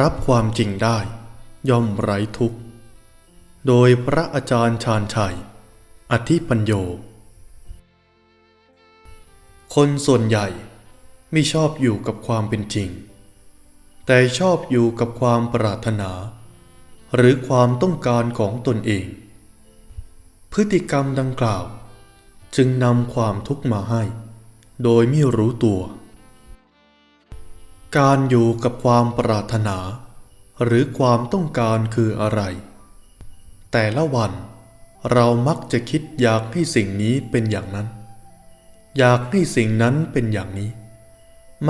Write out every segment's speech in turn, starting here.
รับความจริงได้ ย่อมไร้ทุกข์ โดยพระอาจารย์ชาญชัย อธิปัญโย คนส่วนใหญ่ไม่ชอบอยู่กับความเป็นจริง แต่ชอบอยู่กับความปรารถนา หรือความต้องการของตนเอง พฤติกรรมดังกล่าว จึงนำความทุกข์มาให้ โดยไม่รู้ตัว การอยู่กับความปรารถนา หรือความต้องการคืออะไร แต่ละวันเรามักจะคิดอยากให้สิ่งนี้เป็นอย่างนั้น อยากให้สิ่งนั้นเป็นอย่างนี้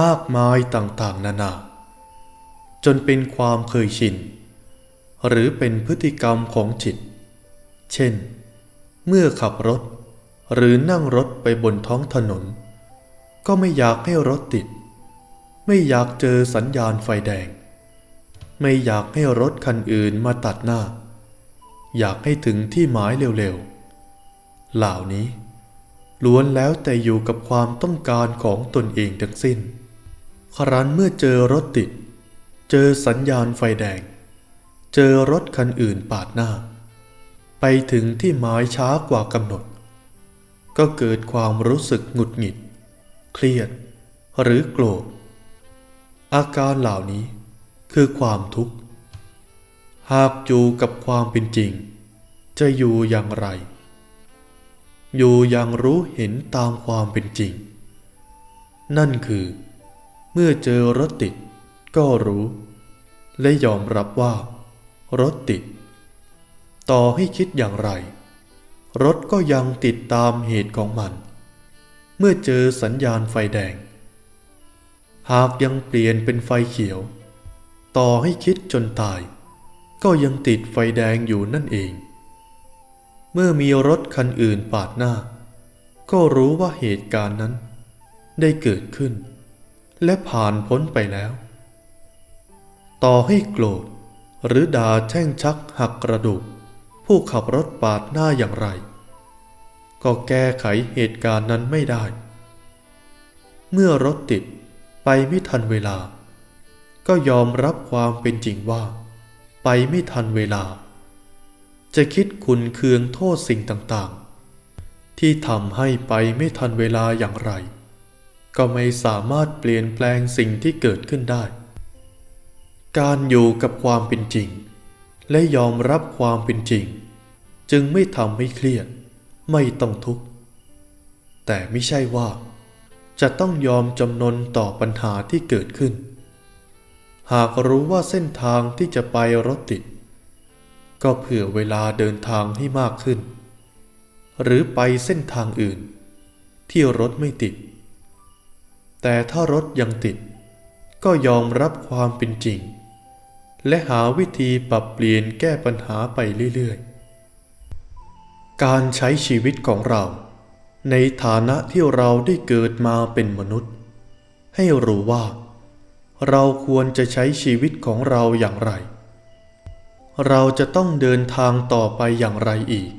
มากมายต่างๆ นานา จนเป็นความเคยชิน หรือเป็นพฤติกรรมของจิต เช่น เมื่อขับรถ หรือนั่งรถไปบนท้องถนน ก็ไม่อยากให้รถติด ไม่อยากเจอสัญญาณไฟแดง ไม่อยากให้รถคันอื่นมาตัดหน้า อยากให้ถึงที่หมายเร็วๆ เหล่านี้ ล้วนแล้วแต่อยู่กับความต้องการของตนเองทั้งสิ้น ครั้นเมื่อเจอรถติด เจอสัญญาณไฟแดง เจอรถคันอื่นปาดหน้า ไปถึงที่หมายช้ากว่ากำหนด ก็เกิดความรู้สึกหงุดหงิด เครียด หรือโกรธ อาการเหล่านี้คือความทุกข์ หากอยู่กับความเป็นจริง จะอยู่อย่างไร อยู่อย่างรู้เห็นตามความเป็นจริง นั่นคือ เมื่อเจอรถติดก็รู้ และยอมรับว่ารถติด ต่อให้คิดอย่างไร รถก็ยังติดตามเหตุของมัน เมื่อเจอสัญญาณไฟแดง หากยังเปลี่ยนเป็นไฟเขียว ต่อให้คิดจนตาย ก็ยังติดไฟแดงอยู่นั่นเอง เมื่อมีรถคันอื่นปาดหน้า ก็รู้ว่าเหตุการณ์นั้น ได้เกิดขึ้น และผ่านพ้นไปแล้ว ต่อให้โกรธหรือด่าแช่งชักหักกระดูก ผู้ขับรถปาดหน้าอย่างไร ก็แก้ไขเหตุการณ์นั้นไม่ได้ เมื่อรถติด ไปไม่ทันเวลา ก็ยอมรับความเป็นจริงว่า ไปไม่ทันเวลา จะคิดขุนเคืองโทษสิ่งต่างๆ ที่ทำให้ไปไม่ทันเวลาอย่างไร ก็ไม่สามารถเปลี่ยนแปลงสิ่งที่เกิดขึ้นได้ การอยู่กับความเป็นจริง และยอมรับความเป็นจริง จึงไม่ทำให้เครียด ไม่ต้องทุกข์ แต่ไม่ใช่ว่า จะต้องยอมจำนนต่อปัญหาที่เกิดขึ้น หากรู้ว่าเส้นทางที่จะไปรถติด ก็เผื่อเวลาเดินทางให้มากขึ้น หรือไปเส้นทางอื่น ที่รถไม่ติด แต่ถ้ารถยังติด ก็ยอมรับความเป็นจริง และหาวิธีปรับเปลี่ยนแก้ปัญหาไปเรื่อยๆ การใช้ชีวิตของเรา ในฐานะที่เราได้เกิดมาเป็นมนุษย์ ให้รู้ว่า เราควรจะใช้ชีวิตของเราอย่างไร เราจะต้องเดินทางต่อไปอย่างไรอีก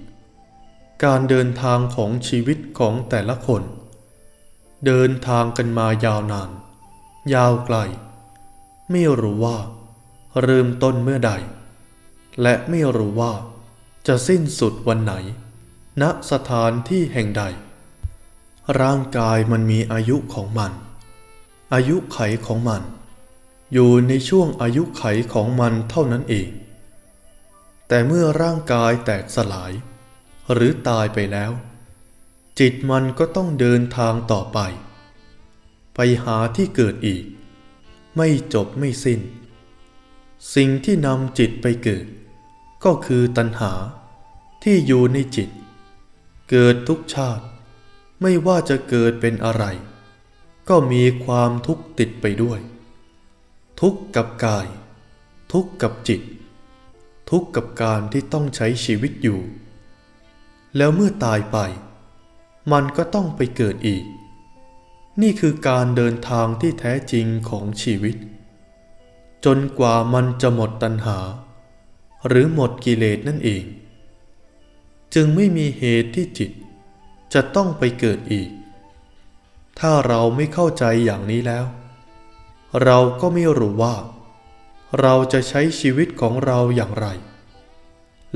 การเดินทางของชีวิตของแต่ละคน เดินทางกันมายาวนาน ยาวไกล ไม่รู้ว่า เริ่มต้นเมื่อใด และไม่รู้ว่า จะสิ้นสุดวันไหนณสถานที่แห่งใด ร่างกายมันมีอายุของมัน อายุไขของมัน อยู่ในช่วงอายุไขของมันเท่านั้นเอง แต่เมื่อร่างกายแตกสลาย หรือตายไปแล้ว จิตมันก็ต้องเดินทางต่อไป ไปหาที่เกิดอีก ไม่จบไม่สิ้น สิ่งที่นำจิตไปเกิด ก็คือตัณหาที่อยู่ในจิต เกิดทุกชาติ ไม่ว่าจะเกิดเป็นอะไร ก็มีความทุกข์ติดไปด้วย ทุกข์กับกาย ทุกข์กับจิต ทุกข์กับการที่ต้องใช้ชีวิตอยู่ แล้วเมื่อตายไป มันก็ต้องไปเกิดอีก นี่คือการเดินทางที่แท้จริงของชีวิต จนกว่ามันจะหมดตัณหา หรือหมดกิเลสนั่นเอง จึงไม่มีเหตุที่จิต จะต้องไปเกิดอีก ถ้าเราไม่เข้าใจอย่างนี้แล้ว เราก็ไม่รู้ว่า เราจะใช้ชีวิตของเราอย่างไร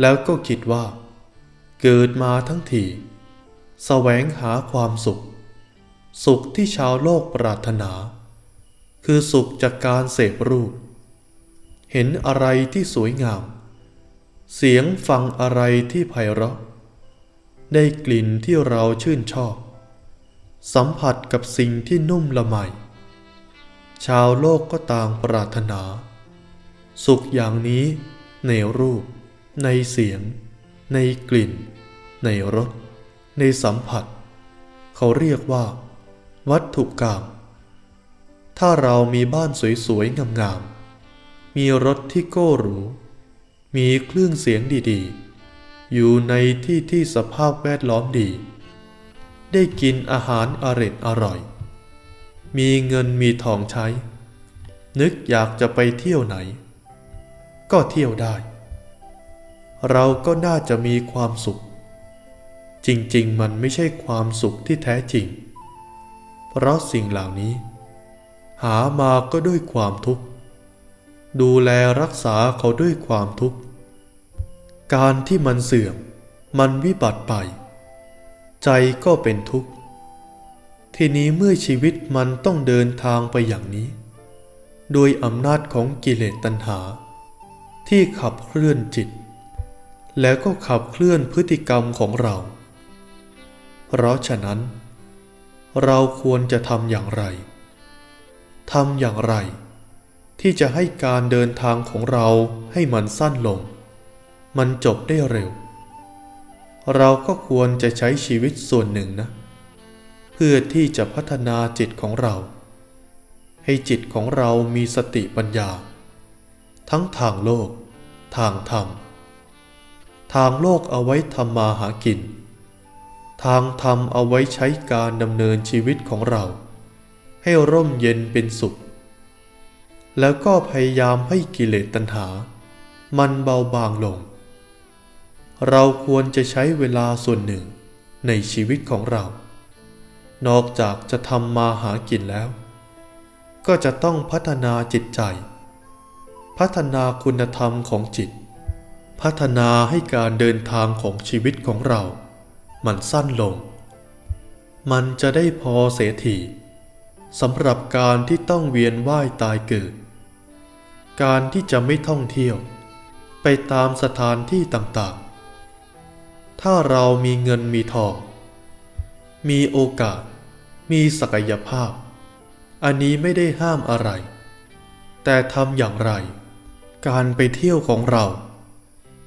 แล้วก็คิดว่า เกิดมาทั้งทีแสวงหาความสุข สุขที่ชาวโลกปรารถนา คือสุขจากการเสพรูป เห็นอะไรที่สวยงาม เสียงฟังอะไรที่ไพเราะ ได้กลิ่นที่เราชื่นชอบ สัมผัสกับสิ่งที่นุ่มละไม ชาวโลกก็ต่างปรารถนา สุขอย่างนี้ในรูป ในเสียง ในกลิ่น ในรส ในสัมผัส เขาเรียกว่า วัตถุกรรมถ้าเรามีบ้านสวยๆงามๆมีรถที่โก้หรู มีเครื่องเสียงดีๆ อยู่ในที่ที่สภาพแวดล้อมดี ได้กินอาหารอร่อยอร่อย มีเงินมีทองใช้ นึกอยากจะไปเที่ยวไหน ก็เที่ยวได้ เราก็น่าจะมีความสุข จริงๆ มันไม่ใช่ความสุขที่แท้จริง เพราะสิ่งเหล่านี้ หามาก็ด้วยความทุกข์ ดูแลรักษาเขาด้วยความทุกข์ การที่มันเสื่อม มันวิบัติไป ใจก็เป็นทุกข์ ทีนี้เมื่อชีวิตมันต้องเดินทางไปอย่างนี้ โดยอำนาจของกิเลสตัณหา ที่ขับเคลื่อนจิต แล้วก็ขับเคลื่อนพฤติกรรมของเรา เพราะฉะนั้น เราควรจะทำอย่างไรทำอย่างไร ที่จะให้การเดินทางของเราให้มันสั้นลง มันจบได้เร็ว เราก็ควรจะใช้ชีวิตส่วนหนึ่งนะ เพื่อที่จะพัฒนาจิตของเรา ให้จิตของเรามีสติปัญญา ทั้งทางโลก ทางธรรม ทางโลกเอาไว้ทำมาหากิน ทางธรรมเอาไว้ใช้การดำเนินชีวิตของเรา ให้ร่มเย็นเป็นสุข แล้วก็พยายามให้กิเลสตัณหา มันเบาบางลง เราควรจะใช้เวลาส่วนหนึ่งในชีวิตของเรา นอกจากจะทำมาหากินแล้ว ก็จะต้องพัฒนาจิตใจ พัฒนาคุณธรรมของจิต พัฒนาให้การเดินทางของชีวิตของเรา มันสั้นลง มันจะได้พอเสียทีสำหรับการที่ต้องเวียนว่ายตายเกิด การที่จะไม่ท่องเที่ยว ไปตามสถานที่ต่าง ถ้าเรามีเงินมีทอง มีโอกาส มีศักยภาพ อันนี้ไม่ได้ห้ามอะไร แต่ทำอย่างไร การไปเที่ยวของเรา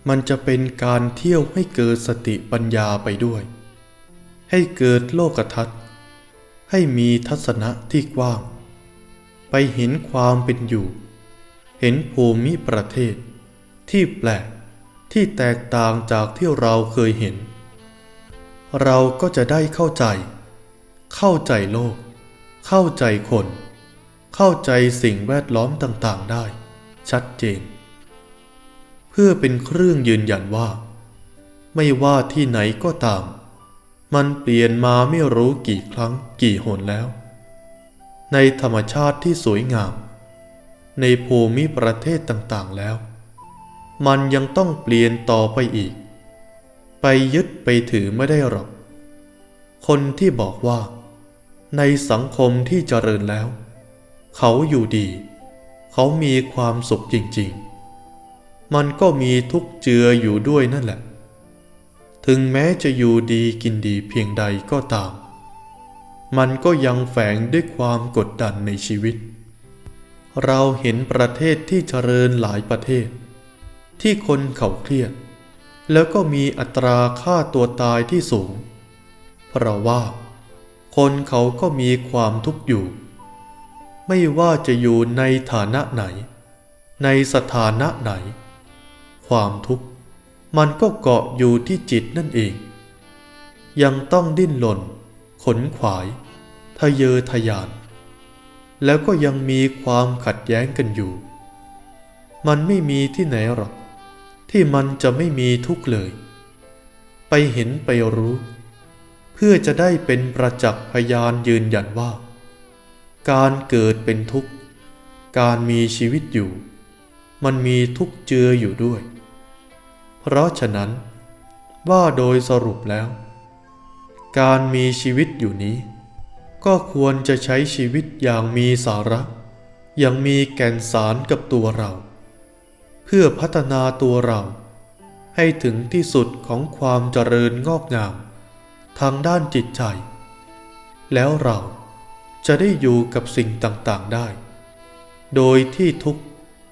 มันจะเป็นการเที่ยวให้เกิดสติปัญญาไปด้วย ให้เกิดโลกทัศน์ ให้มีทัศนะที่กว้าง ไปเห็นความเป็นอยู่ เห็นภูมิประเทศที่แปลก ที่แตกต่างจากที่เราเคยเห็น เราก็จะได้เข้าใจ เข้าใจโลก เข้าใจคน เข้าใจสิ่งแวดล้อมต่างๆได้ ชัดเจน เพื่อเป็นเครื่องยืนยันว่า ไม่ว่าที่ไหนก็ตาม มันเปลี่ยนมาไม่รู้กี่ครั้งกี่หนแล้ว ในธรรมชาติที่สวยงาม ในภูมิประเทศต่างๆแล้ว มันยังต้องเปลี่ยนต่อไปอีก ไปยึดไปถือไม่ได้หรอก คนที่บอกว่า ในสังคมที่เจริญแล้ว เขาอยู่ดี เขามีความสุขจริง ๆ มันก็มีทุกข์เจืออยู่ด้วยนั่นแหละ ถึงแม้จะอยู่ดีกินดีเพียงใดก็ตาม มันก็ยังแฝงด้วยความกดดันในชีวิต เราเห็นประเทศที่เจริญหลายประเทศ ที่คนเขาเครียด แล้วก็มีอัตราค่าตัวตายที่สูง เพราะว่า คนเขาก็มีความทุกข์อยู่ ไม่ว่าจะอยู่ในฐานะไหน ในสถานะไหน ความทุกข์มันก็เกาะอยู่ที่จิตนั่นเอง ยังต้องดิ้นหล่น ขนขวาย ทะเยอทะยาน แล้วก็ยังมีความขัดแย้งกันอยู่ มันไม่มีที่ไหนหรอก ที่มันจะไม่มีทุกข์เลย ไปเห็นไปรู้ เพื่อจะได้เป็นประจักษ์พยานยืนยันว่า การเกิดเป็นทุกข์ การมีชีวิตอยู่ มันมีทุกข์เจืออยู่ด้วย เพราะฉะนั้น ว่าโดยสรุปแล้ว การมีชีวิตอยู่นี้ ก็ควรจะใช้ชีวิตอย่างมีสาระ อย่างมีแก่นสารกับตัวเรา เพื่อพัฒนาตัวเรา ให้ถึงที่สุดของความเจริญงอกงาม ทางด้านจิตใจ แล้วเราจะได้อยู่กับสิ่งต่างๆได้ โดยที่ทุก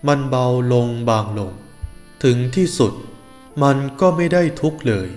มันเบาลงบางลง ถึงที่สุดมันก็ไม่ได้ทุกเลย